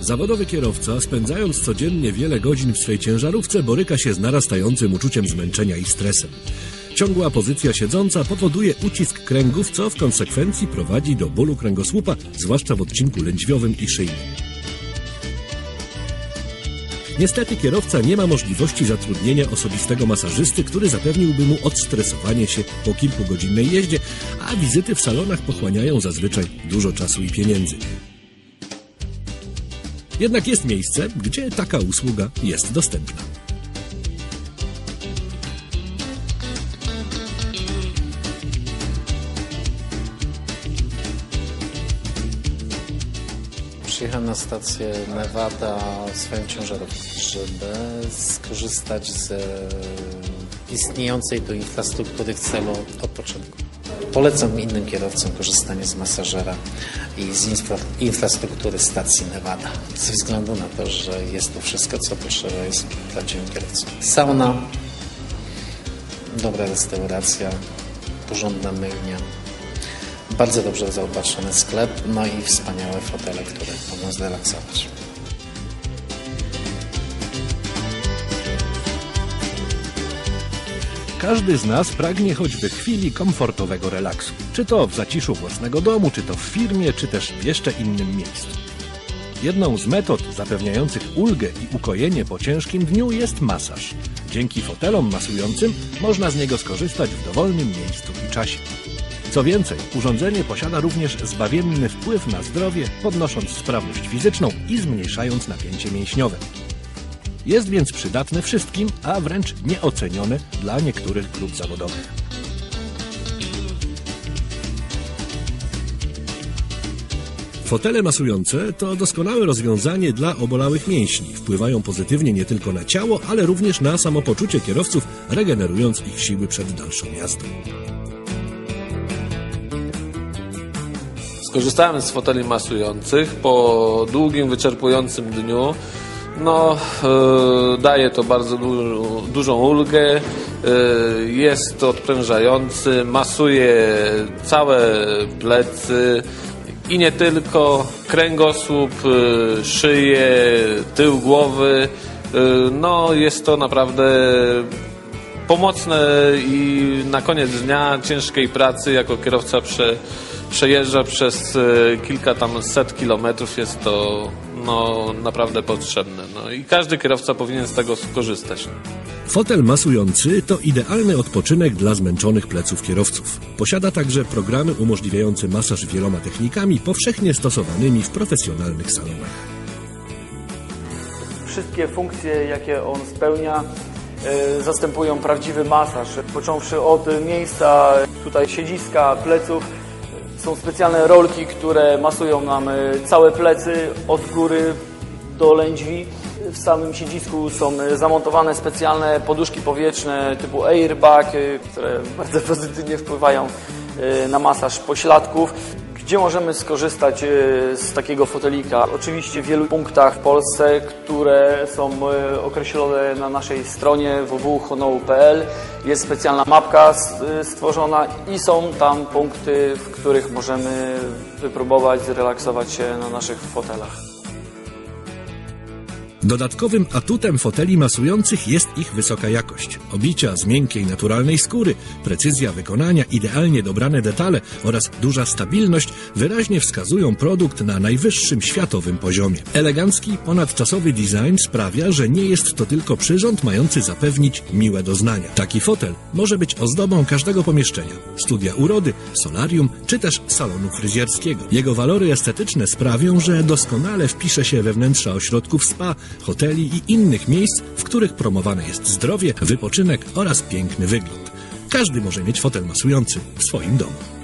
Zawodowy kierowca, spędzając codziennie wiele godzin w swej ciężarówce, boryka się z narastającym uczuciem zmęczenia i stresem. Ciągła pozycja siedząca powoduje ucisk kręgów, co w konsekwencji prowadzi do bólu kręgosłupa, zwłaszcza w odcinku lędźwiowym i szyjnym. Niestety kierowca nie ma możliwości zatrudnienia osobistego masażysty, który zapewniłby mu odstresowanie się po kilkugodzinnej jeździe, a wizyty w salonach pochłaniają zazwyczaj dużo czasu i pieniędzy. Jednak jest miejsce, gdzie taka usługa jest dostępna. Przyjechałem na stację Nevada swoją ciężarówką, żeby skorzystać z istniejącej tu infrastruktury w celu odpoczynku. Polecam innym kierowcom korzystanie z masażera i z infra infrastruktury stacji Nevada, ze względu na to, że jest tu wszystko, co potrzeba jest prawdziwym kierowcą. Sauna, dobra restauracja, porządna myjnia, bardzo dobrze zaopatrzony sklep, no i wspaniałe fotele, które mogą zrelaksować. Każdy z nas pragnie choćby chwili komfortowego relaksu. Czy to w zaciszu własnego domu, czy to w firmie, czy też w jeszcze innym miejscu. Jedną z metod zapewniających ulgę i ukojenie po ciężkim dniu jest masaż. Dzięki fotelom masującym można z niego skorzystać w dowolnym miejscu i czasie. Co więcej, urządzenie posiada również zbawienny wpływ na zdrowie, podnosząc sprawność fizyczną i zmniejszając napięcie mięśniowe. Jest więc przydatne wszystkim, a wręcz nieocenione dla niektórych grup zawodowych. Fotele masujące to doskonałe rozwiązanie dla obolałych mięśni. Wpływają pozytywnie nie tylko na ciało, ale również na samopoczucie kierowców, regenerując ich siły przed dalszą jazdą. Skorzystałem z foteli masujących po długim, wyczerpującym dniu. No, e, daje to bardzo du dużą ulgę, e, jest odprężający, masuje całe plecy i nie tylko, kręgosłup, e, szyję, tył głowy. E, no, jest to naprawdę pomocne i na koniec dnia ciężkiej pracy jako kierowca prze, przejeżdża przez e, kilka tam set kilometrów jest to no, naprawdę potrzebne. No, I każdy kierowca powinien z tego skorzystać. Fotel masujący to idealny odpoczynek dla zmęczonych pleców kierowców. Posiada także programy umożliwiające masaż wieloma technikami powszechnie stosowanymi w profesjonalnych salonach. Wszystkie funkcje, jakie on spełnia, zastępują prawdziwy masaż. Począwszy od miejsca tutaj siedziska, pleców, są specjalne rolki, które masują nam e, całe plecy od góry do lędźwi. W samym siedzisku są e, zamontowane specjalne poduszki powietrzne typu airbag, e, które bardzo pozytywnie wpływają na masaż pośladków. Gdzie możemy skorzystać z takiego fotelika? Oczywiście w wielu punktach w Polsce, które są określone na naszej stronie www.honou.pl. Jest specjalna mapka stworzona i są tam punkty, w których możemy wypróbować, zrelaksować się na naszych fotelach. Dodatkowym atutem foteli masujących jest ich wysoka jakość. Obicia z miękkiej, naturalnej skóry, precyzja wykonania, idealnie dobrane detale oraz duża stabilność wyraźnie wskazują produkt na najwyższym światowym poziomie. Elegancki, ponadczasowy design sprawia, że nie jest to tylko przyrząd mający zapewnić miłe doznania. Taki fotel może być ozdobą każdego pomieszczenia, studia urody, solarium czy też salonu fryzjerskiego. Jego walory estetyczne sprawią, że doskonale wpisze się we wnętrza ośrodków spa, hoteli i innych miejsc, w których promowane jest zdrowie, wypoczynek oraz piękny wygląd. Każdy może mieć fotel masujący w swoim domu.